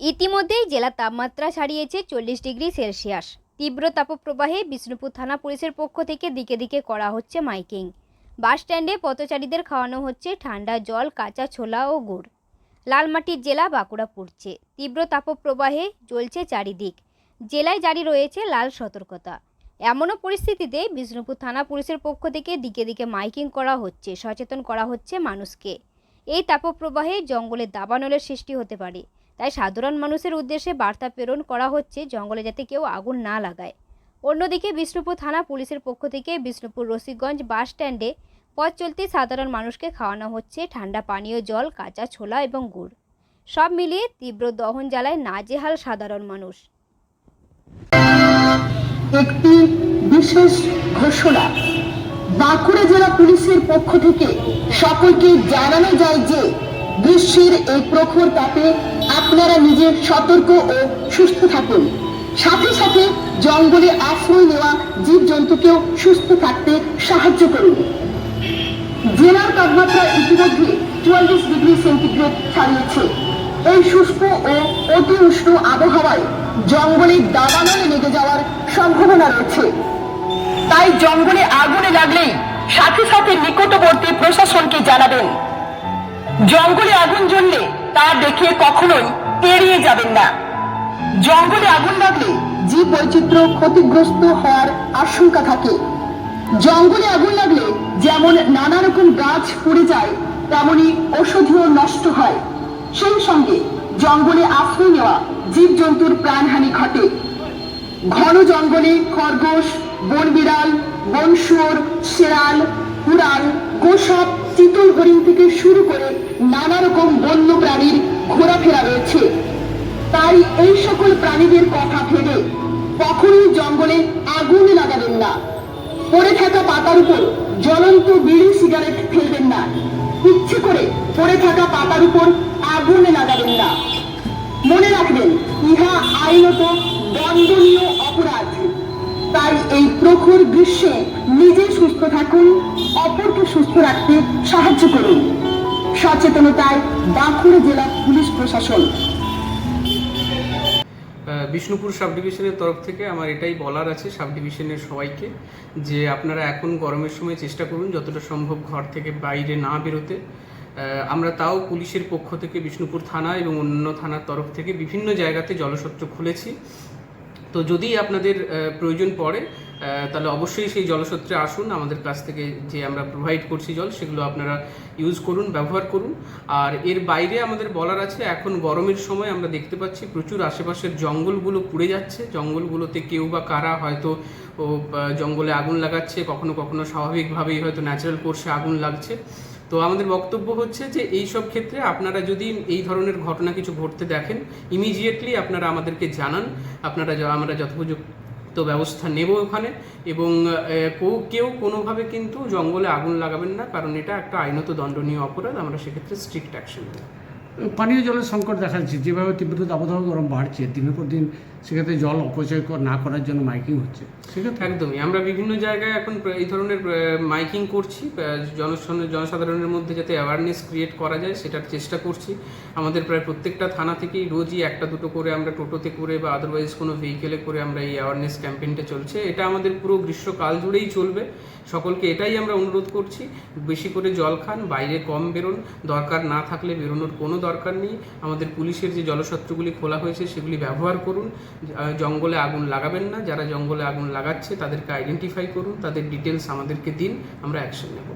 ইতিমধ্যেই জেলার তাপমাত্রা ছাড়িয়েছে চল্লিশ ডিগ্রি সেলসিয়াস। তীব্র তাপপ্রবাহে বিষ্ণুপুর থানা পুলিশের পক্ষ থেকে দিকে দিকে করা হচ্ছে মাইকিং। বাস স্ট্যান্ডে পথচারীদের খাওয়ানো হচ্ছে ঠান্ডা জল, কাঁচা ছোলা ও গুড়। লালমাটির জেলা বাঁকুড়া পড়ছে। তীব্র তাপপ্রবাহে জ্বলছে চারিদিক। জেলায় জারি রয়েছে লাল সতর্কতা। এমনও পরিস্থিতিতে বিষ্ণুপুর থানা পুলিশের পক্ষ থেকে দিকে দিকে মাইকিং করা হচ্ছে, সচেতন করা হচ্ছে মানুষকে। এই তাপপ্রবাহে জঙ্গলে দাবানলের সৃষ্টি হতে পারে। তাই সাধারণ মানুষের উদ্দেশ্যে বার্তা প্রেরণ করা হচ্ছে জঙ্গলে যাতে কেউ আগুন না লাগায়। অন্যদিকে বিষ্ণুপুর থানা পুলিশের পক্ষ থেকে বিষ্ণুপুর রসিকগঞ্জ বাস স্ট্যান্ডে পথ চলতে সাধারণ মানুষকে খাওয়ানো হচ্ছে ঠান্ডা পানীয় জল, কাঁচা ছোলা এবং গুড়। সব মিলিয়ে তীব্র দহন জ্বালায় নাজেহাল সাধারণ মানুষ। একটি বিশেষ ঘোষণা। বাঁকুড়া জেলা পুলিশের পক্ষ থেকে সকলকে জানানো যায় যে গ্রীষ্মের এই প্রখর তাপে আপনারা নিজের সতর্ক ও সুস্থ থাকুন। সাথে সাথে জঙ্গলে আশ্রয় নেওয়া জীবজন্তুকেও সুস্থ থাকতে সাহায্য করুন। জেলার তাপমাত্রা ইতিমধ্যে চুয়াল্লিশ ডিগ্রি সেন্টিগ্রেড ছাড়িয়েছে। এই শুষ্ক ও অতি উষ্ণ আবহাওয়ায় জঙ্গলে দাবানলে লেগে যাওয়ার সম্ভাবনা রয়েছে। তাই জঙ্গলে আগুনে লাগলেই সাথে সাথে নিকটবর্তী প্রশাসনকে জানাবেন। জঙ্গলে আগুন জ্বললে তা দেখে কখনোই এড়িয়ে যাবেন না। জঙ্গলে আগুন লাগলে জীব বৈচিত্র্য ক্ষতিগ্রস্ত হওয়ার আশঙ্কা থাকে। জঙ্গলে আগুন লাগলে যেমন নানা রকম গাছ পুড়ে যায়, তেমনি ঔষধিও নষ্ট হয়। সেই সঙ্গে জঙ্গলে আশ্রয় নেওয়া জীবজন্তুর প্রাণহানি ঘটে। ঘন জঙ্গলে খরগোশ বন বিড়াল বন শুয়োর শেয়াল কুড়াল গোসব চিতল হরিণ থেকে শুরু করে নানা রকম বন্য প্রাণীর ঘোরাফেরা রয়েছে। তাই এই সকল প্রাণীদের কথা ভেবে কখনোই জঙ্গলে আগুন লাগাবেন না। পড়ে থাকা পাতার উপর জ্বলন্ত বিড়ি সিগারেট ফেলবেন না। ইচ্ছে করে পড়ে থাকা পাতার উপর আগুন লাগাবেন না। মনে রাখবেন, ইহা আইনত দণ্ডনীয় অপরাধ। তাই এই প্রখর গ্রীষ্মে নিজে সুস্থ থাকুন সুস্থ রাখতে সাহায্য করুন। সচেতনতায় বাঁকুড়া জেলা পুলিশ প্রশাসন। বিষ্ণুপুর সাব ডিভিশনের তরফ থেকে আমার এটাই বলার আছে সাব ডিভিশনের সবাইকে যে আপনারা এখন গরমের সময় চেষ্টা করুন যতটা সম্ভব ঘর থেকে বাইরে না বেরোতে। আমরা তাও পুলিশের পক্ষ থেকে বিষ্ণুপুর থানা এবং অন্য থানার তরফ থেকে বিভিন্ন জায়গাতে জলসত্র খুলেছি। তো যদি আপনাদের প্রয়োজন পড়ে তাহলে অবশ্যই সেই জলসূত্রে আসুন। আমাদের কাছ থেকে যে আমরা প্রোভাইড করছি জল, সেগুলো আপনারা ইউজ করুন, ব্যবহার করুন। আর এর বাইরে আমাদের বলার আছে, এখন গরমের সময় আমরা দেখতে পাচ্ছি প্রচুর আশেপাশের জঙ্গলগুলো পুড়ে যাচ্ছে। জঙ্গলগুলোতে কেউ বা কারা হয়তো, ও জঙ্গলে আগুন লাগাচ্ছে, কখনো কখনো স্বাভাবিকভাবেই হয়তো ন্যাচারাল কোর্সে আগুন লাগছে। তো আমাদের বক্তব্য হচ্ছে যে এই সব ক্ষেত্রে আপনারা যদি এই ধরনের ঘটনা কিছু ঘটতে দেখেন ইমিডিয়েটলি আপনারা আমাদেরকে জানান। আপনারা আমরা যথোপযুক্ত ব্যবস্থা নেব ওখানে এবং কেউ- কেউ কোনোভাবে কিন্তু জঙ্গলে আগুন লাগাবেন না, কারণ এটা একটা আইনত দণ্ডনীয় অপরাধ, আমরা সেক্ষেত্রে স্ট্রিক্ট অ্যাকশন নেব। পানীয় জলের সংকট দেখা যাচ্ছে। যেভাবে তীব্র দাবদাহ গরম বাড়ছে, দিনের পর দিন সেক্ষেত্রে জল অপচয় না করার জন্য মাইকিং হচ্ছে। সেক্ষেত্রে একদমই। আমরা বিভিন্ন জায়গায় এখন এই ধরনের মাইকিং করছি জনসাধারণের মধ্যে যাতে অ্যাওয়ারনেস ক্রিয়েট করা যায়, সেটার চেষ্টা করছি। আমাদের প্রায় প্রত্যেকটা থানা থেকেই রোজই একটা দুটো করে আমরা টোটোতে করে বা আদারওয়াইজ কোনো ভেহিকেলে করে আমরা এই অ্যাওয়ারনেস ক্যাম্পেইনটা চলছে। এটা আমাদের পুরো গ্রীষ্মকাল জুড়েই চলবে। সকলকে এটাই আমরা অনুরোধ করছি। বেশি করে জল খান, বাইরে কম বেরোন। দরকার না থাকলে বেরোনোর কোনো দরকার নেই। আমাদের পুলিশের যে জলসত্রগুলি খোলা হয়েছে, সেগুলি ব্যবহার করুন। জঙ্গলে আগুন লাগাবেন না। যারা জঙ্গলে আগুন লাগাচ্ছে, তাদেরকে আইডেন্টিফাই করুন। তাদের ডিটেলস আমাদেরকে দিন। আমরা অ্যাকশন নেব।